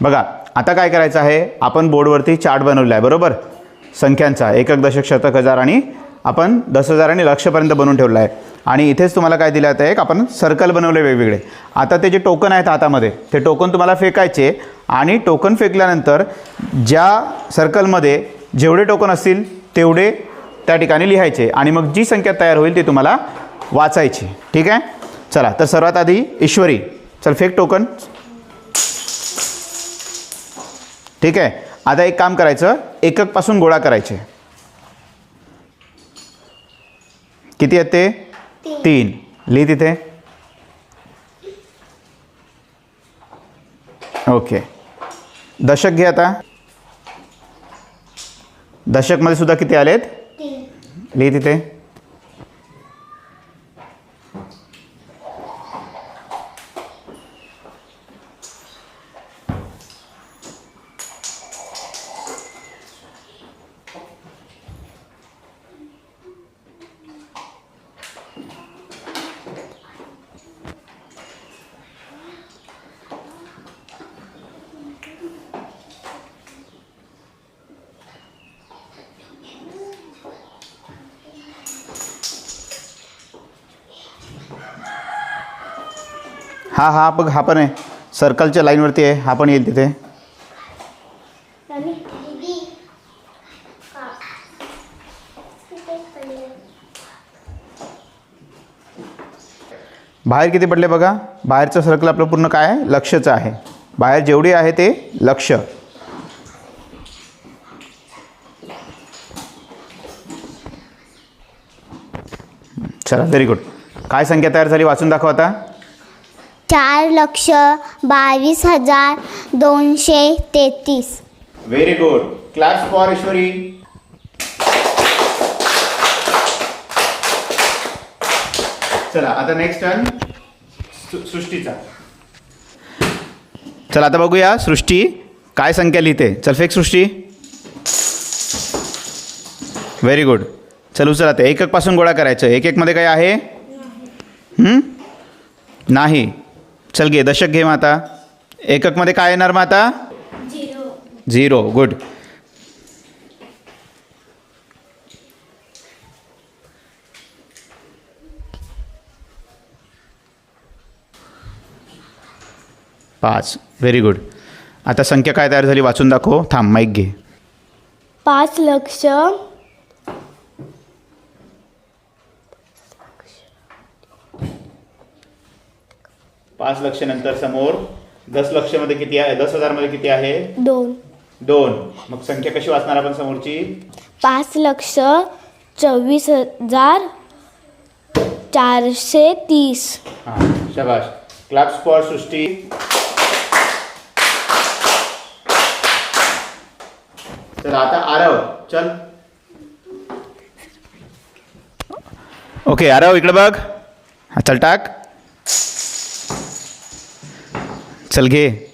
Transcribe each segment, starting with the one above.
बघा आता काय करायचं आहे? आपण बोर्डवरती चार्ट बनवला आहे बरोबर? संख्यांचा एकक दशक शतक हजार आणि आपण दस हजार आणि लक्षपर्यंत बनवून ठेवला आहे आणि इथेच तुम्हाला काय दिलं आहे एक आपण सर्कल बनवले वेगवेगळे. आता ते जे टोकन आहेत हातामध्ये ते टोकन तुम्हाला फेकायचे आणि टोकन फेकल्यानंतर ज्या सर्कलमध्ये जेवढे टोकन असतील तेवढे त्या ठिकाणी लिहायचे आणि मग जी संख्या तयार होईल ती तुम्हाला वाचायची. ठीक आहे? चला तर सर्वात आधी ईश्वरी. चल फेक टोकन. ठीक आहे? आता एक काम करायचं. एककपासून गोळा करायचे. किती आहेत ते? तीन. लिही तिथे. ओके. दशक घे आता. दशकमध्ये सुद्धा किती आलेत? लिही तिथे? हा हा बघ हा पण आहे. सर्कलच्या लाईनवरती आहे. हा पण येईल तिथे. बाहेर किती पडले बघा? बाहेरचं सर्कल आपलं पूर्ण काय आहे? लक्षचं आहे. बाहेर जेवढी आहे ते लक्ष. चला व्हेरी गुड काय संख्या तयार झाली? वाचून दाखव आता. चार लक्ष बावीस हजार दोनशे तेहतीस. Very good class for Ishwari चला आता नेक्स्ट टर्न सृष्टीचा. चला आता बघूया सृष्टी काय संख्या लिहिते. चल फेक सृष्टी. व्हेरी गुड चल उचल आता. एक पासून गोळा करायचं. एक एकमध्ये काय आहे? हं? नाही. चल घे दशक घे माता. आता एककमध्ये काय येणार मग आता झिरो. Zero good. पाच. व्हेरी गुड आता संख्या काय तयार झाली? वाचून दाखव. थांब माईक घे. पाच लक्ष. पाच लक्ष नंतर समोर. दस लक्षमध्ये किती आहे? दस हजारमध्ये किती आहे? दोन. दोन. मग संख्या कशी वाचणार आपण समोरची? पाच लक्ष चोवीस हजार चारशे तीस. हां शबाश क्लाप्स फॉर सृष्टी. तर आता आरव चल. ओके आरव इकडे बघ. हा चल टाक. चल घे.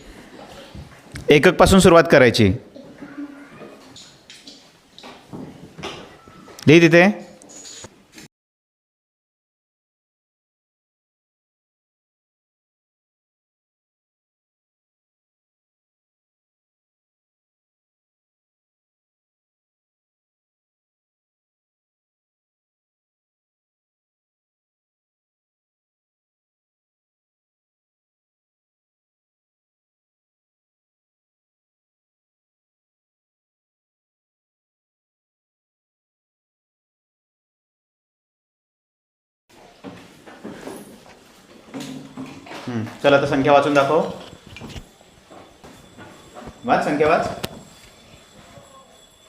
एककपासून सुरुवात करायची. लिही तिथे. चल आता संख्या वाचून दाखव. वाच संख्या वाच.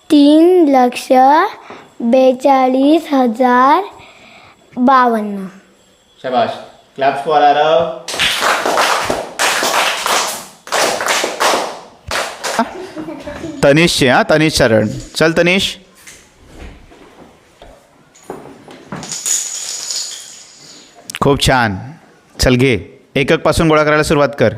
तीन लक्ष बेचाळीस हजार बावन्न. शबाश. क्लॅप्स फॉर आरव तनिषचे हां तनिष चरण चल तनिष खूप छान. चल घे. एककपासून गोळा करायला सुरुवात कर.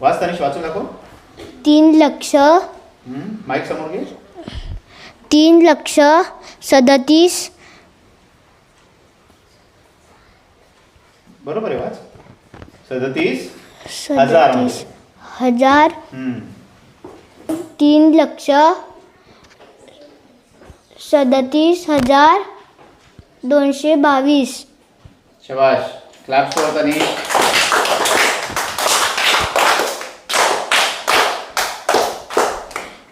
वाच तनिष वाचू दाखव. तीन लक्ष. हम्म, माईक समोर घे. तीन लक्ष सदतीस. बरोबर आहे वाच. सदतीस. हजार सदतीस. हजार. हम्म. तीन लक्ष. सदतीस हजार. दोनशे बावीस. शबाश क्लाप्स फॉर तनिष.